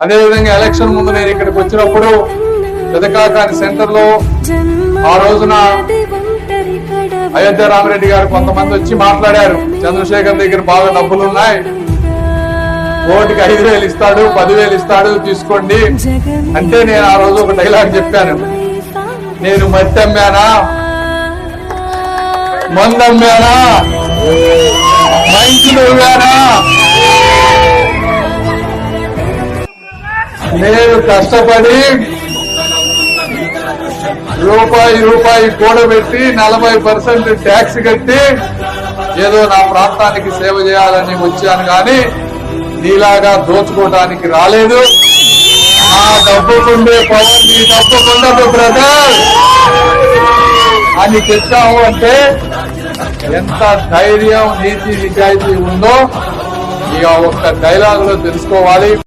అదేవిధంగా ఎలక్షన్ ముందు నేను ఇక్కడికి వచ్చినప్పుడు పెదకాకాని సెంటర్లో ఆ రోజున అయోధ్య రామరెడ్డి గారు కొంతమంది వచ్చి మాట్లాడారు. చంద్రశేఖర్ దగ్గర బాగా డబ్బులు ఉన్నాయి. ఓటుకి ఐదు వేలు ఇస్తాడు పదివేలు ఇస్తాడు తీసుకోండి. అంటే నేను ఆ రోజు ఒక డైలాగ్ చెప్పాను. నేను మట్టి అమ్మానా మందు అమ్మానా నేను కష్టపడి రూపాయి రూపాయి కూడబెట్టి నలభై పర్సెంట్ ట్యాక్స్ కట్టి ఏదో నా ప్రాంతానికి సేవ చేయాలని వచ్చాను కానీ నీలాగా దోచుకోవడానికి రాలేదు. నా డబ్బుకుండే పవన్ నీ డబ్బుకుండదు బ్రదర్. అని చెప్పాము అంటే ఎంత ధైర్యం నీతి నిజాయితీ ఉందో ఇక ఒక్క డైలాగ్లో తెలుసుకోవాలి.